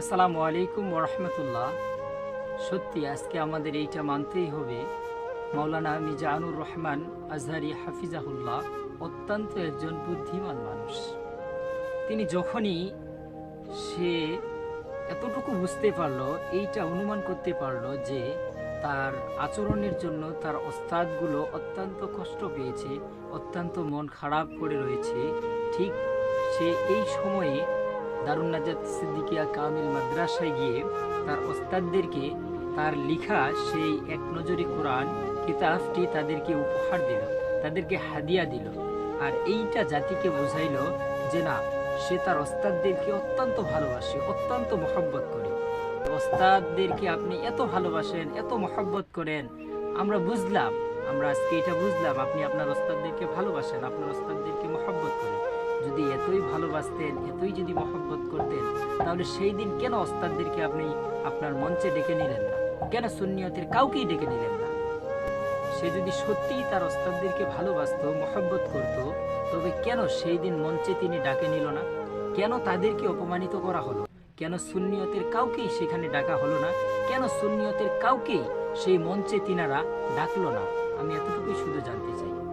আসসালামু আলাইকুম ওরহমতুল্লাহ সত্যি, আজকে আমাদের এইটা মানতেই হবে। মাওলানা মিজানুর রহমান আজহারি হাফিজাহুল্লাহ অত্যন্ত একজন বুদ্ধিমান মানুষ। তিনি যখনই সে এতটুকু বুঝতে পারল, এইটা অনুমান করতে পারল যে তার আচরণের জন্য তার ওস্তাদগুলো অত্যন্ত কষ্ট পেয়েছে, অত্যন্ত মন খারাপ করে রয়েছে। ঠিক সে এই সময়ে দারুণ নাজাত সিদ্দিকিয়া কামিল মাদ্রাসায় গিয়ে তার ওস্তাদদেরকে তার লিখা সেই এক নজরি কোরআন কিতাবটি তাদেরকে উপহার দিল, তাদেরকে হাদিয়া দিল। আর এইটা জাতিকে বোঝাইলো যে না, সে তার ওস্তাদদেরকে অত্যন্ত ভালোবাসে, অত্যন্ত মহব্বত করে। ওস্তাদদেরকে আপনি এত ভালোবাসেন, এত মহব্বত করেন, আমরা বুঝলাম, আমরা আজকে এটা বুঝলাম, আপনি আপনার ওস্তাদদেরকে ভালোবাসেন, আপনার ওস্তাদদেরকে মহব্বত করেন। যদি এতই ভালোবাসতেন, এতই যদি মহব্বত করতেন, তাহলে সেই দিন কেন ওস্তাদদেরকে আপনি আপনার মঞ্চে ডেকে নিলেন না? কেন সুন্নিয়তের কাউকেই ডেকে নিলেন না? সে যদি সত্যিই তার ওস্তাদদেরকে ভালোবাসতো, মহব্বত করত, তবে কেন সেই দিন মঞ্চে তিনি ডাকে নিল না? কেন তাদেরকে অপমানিত করা হলো? কেন সুন্নিয়তের কাউকেই সেখানে ডাকা হলো না? কেন সুন্নিয়তের কাউকেই সেই মঞ্চে তিনারা ডাকলো না? আমি এতটুকুই শুধু জানতে চাই।